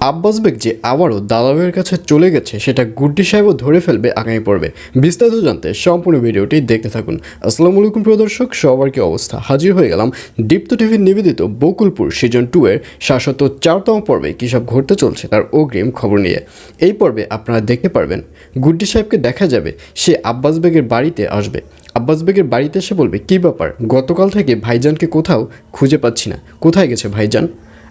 আব্বাস বেগ যে আবারও দাদাবের কাছে চলে গেছে, সেটা গুড্ডি সাহেবও ধরে ফেলবে আগামী পর্বে। বিস্তারিত জানতে সম্পূর্ণ ভিডিওটি দেখতে থাকুন। আসসালামু আলাইকুম, প্রিয় দর্শক, সবার কি অবস্থা? হাজির হয়ে গেলাম দীপ্ত টিভির নিবেদিত বকুলপুর সিজন টু এর শাশ্বত চারতম পর্বে কী সব ঘটতে চলছে তার অগ্রিম খবর নিয়ে। এই পর্বে আপনারা দেখতে পারবেন, গুড্ডি সাহেবকে দেখা যাবে, সে আব্বাস বেগের বাড়িতে আসবে। আব্বাস বেগের বাড়িতে এসে বলবে, কী ব্যাপার? গতকাল থেকে ভাইজানকে কোথাও খুঁজে পাচ্ছি না। কোথায় গেছে ভাইজান?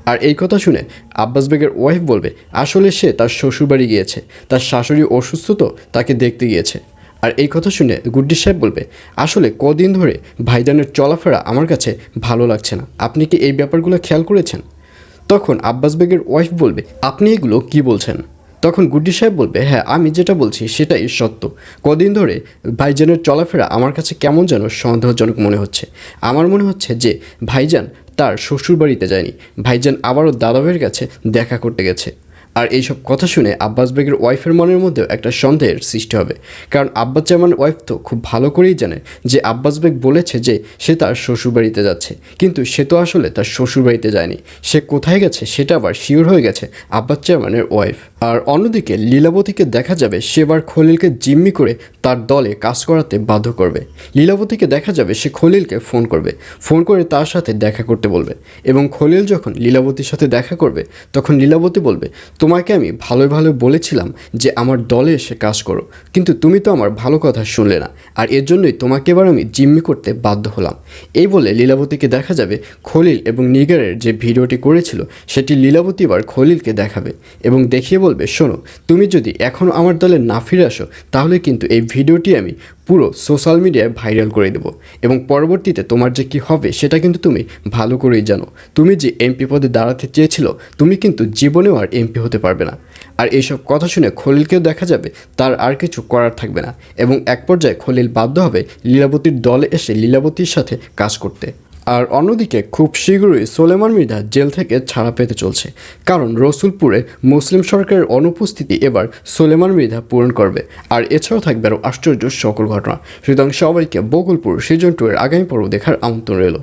আর এই কথা শুনে আব্বাস বেগের ওয়াইফ বলবে, আসলে সে তার শ্বশুরবাড়ি গিয়েছে। তার শাশুড়ি অসুস্থ তো, তাকে দেখতে গিয়েছে। আর এই কথা শুনে গুড্ডি সাহেব বলবে, আসলে কদিন ধরে ভাইজানের চলাফেরা আমার কাছে ভালো লাগছে না। আপনি কি এই ব্যাপারগুলো খেয়াল করেছেন? তখন আব্বাস বেগের ওয়াইফ বলবে, আপনি এগুলো কি বলছেন? তখন গুড্ডি সাহেব বলবে হ্যাঁ আমি যেটা বলছি সেটাই সত্য। কদিন ধরে ভাইজানের চলাফেরা আমার কাছে কেমন যেন সন্দেহজনক মনে হচ্ছে। আমার মনে হচ্ছে যে ভাইজান তার শ্বশুরবাড়িতে যায়নি। ভাইজান আবারও দাদাবের কাছে দেখা করতে গেছে। আর এইসব কথা শুনে আব্বাস বেগের ওয়াইফের মনের মধ্যেও একটা সন্দেহের সৃষ্টি হবে। কারণ আব্বাস জামান ওয়াইফ তো খুব ভালো করেই জানে যে আব্বাস বেগ বলেছে যে সে তার শ্বশুরবাড়িতে যাচ্ছে। কিন্তু সে তো আসলে তার শ্বশুরবাড়িতে যায়নি। সে কোথায় গেছে সেটা আবার শিওর হয়ে গেছে আব্বাস চেয়ারম্যানের ওয়াইফ। আর অন্যদিকে লীলাবতীকে দেখা যাবে সেবার খলিলকে জিম্মি করে তার দলে কাজ করাতে বাধ্য করবে। লীলাবতীকে দেখা যাবে সে খলিলকে ফোন করবে। ফোন করে তার সাথে দেখা করতে বলবে। এবং খলিল যখন লীলাবতীর সাথে দেখা করবে, তখন লীলাবতী বলবে তোমাকে আমি ভালো ভালো বলেছিলাম যে আমার দলে এসে কাজ করো, কিন্তু তুমি তো আমার ভালো কথা শুনলে না, আর এর জন্যই তোমাকে এবার আমি জিম্মি করতে বাধ্য হলাম। এই বলে লীলাবতীকে দেখা যাবে খলিল এবং নিগারের যে ভিডিওটি করেছিল, সেটি লীলাবতী এবার খলিলকে দেখাবে এবং দেখিয়ে বলবে, শোনো, তুমি যদি এখনও আমার দলে না ফিরে আসো, তাহলে কিন্তু এই ভিডিওটি আমি পুরো সোশ্যাল মিডিয়ায় ভাইরাল করে দেবো এবং পরবর্তীতে তোমার যে কী হবে সেটা কিন্তু তুমি ভালো করেই জানো। তুমি যে এমপি পদে দাঁড়াতে চেয়েছিল, তুমি কিন্তু জীবনেও আর এমপি হতে পারবে না। আর এইসব কথা শুনে খলিলকেও দেখা যাবে তার আর কিছু করার থাকবে না এবং এক পর্যায়ে খলিল বাধ্য হবে লীলাবতীর দলে এসে লীলাবতীর সাথে কাজ করতে। আর অন্যদিকে খুব শীঘ্রই সোলেমান মির্জা জেল থেকে ছাড়া পেতে চলছে। কারণ রসুলপুরে মুসলিম সরকারের অনুপস্থিতি এবার সোলেমান মৃধা পূরণ করবে। আর এছাড়াও থাকবে আরও আশ্চর্য সকল ঘটনা। সুতরাং সবাইকে বকুলপুর সিজন টু এর আগামী পর্ব দেখার আমন্ত্রণ রইল।